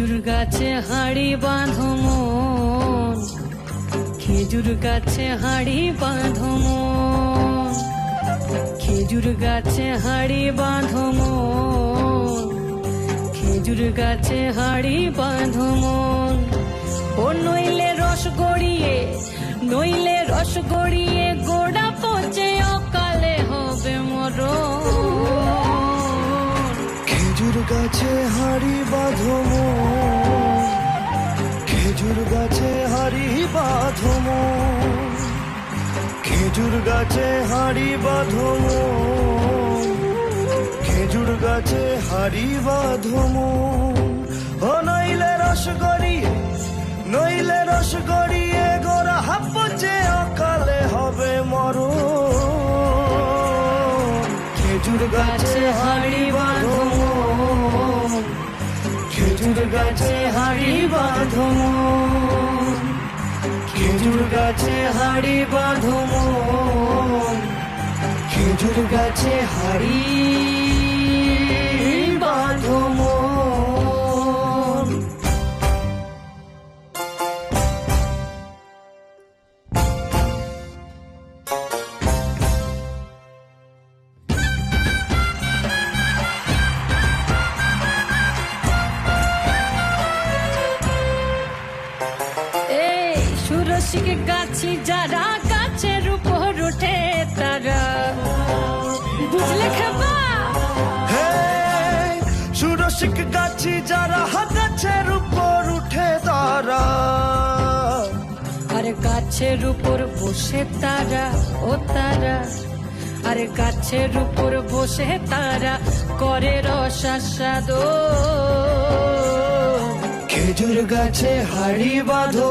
খেজুর গাছে হাড়ি বাঁধো মন। খেজুর গাছে হাড়ি বাঁধো মন। খেজুর গাছে হাড়ি বাঁধো মন। খেজুর গাছে হাড়ি বাঁধো মন। ও নইলে রস গড়িয়ে, নইলে রস গড়িয়ে গোড়া পচে অকালে হবে মরণ। খেজুর গাছে হাড়ি বাঁধো খেজুর গাছে হাড়ি বাঁধো খেজুর গাছে হাড়ি বাঁধো খেজুর গাছে হাড়ি বাঁধো ও নইলে রস গড়িয়ে, নইলে রস গড়িয়ে গোড়া হাপচে অকালে হবে মরণ। খেজুর গাছে হাড়ি বাঁধো মন। খেজুর গাছে হাড়ি বাঁধম খেজুর গাছে হাড়ি বাঁধো খেজুর গাছে হাড়ি সুরসিক গাছি যারা গাছের উপর ওঠে তারা। বুঝলে খাবা সুরসিক গাছি যারা গাছের উপর উঠে তারা। আরে গাছের উপর বসে তারা ও তারা। আরে গাছের উপর বসে তারা করে রসাস্বাদ খেজুর গাছে হাড়ি বাঁধো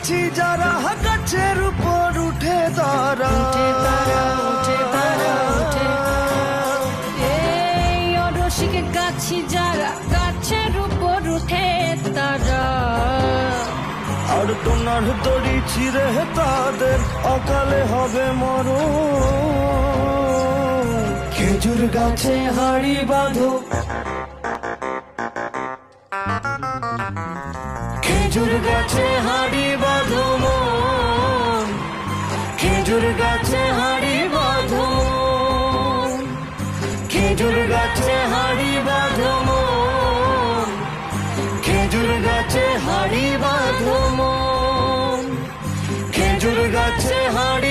অরসিক যারা গাছের উপর উঠে তারা। উঠে তারা, উঠে তারা, উঠে। এই অরসিক গাছি যারা গাছের উপর উঠে তারা। আর তোমার দড়ি ছিঁড়ে তাদের অকালে হবে মর খেজুর গাছে হাড়ি বাঁধো। খেজুর গাছে হাড়ি খেজুর গাছে হাড়ি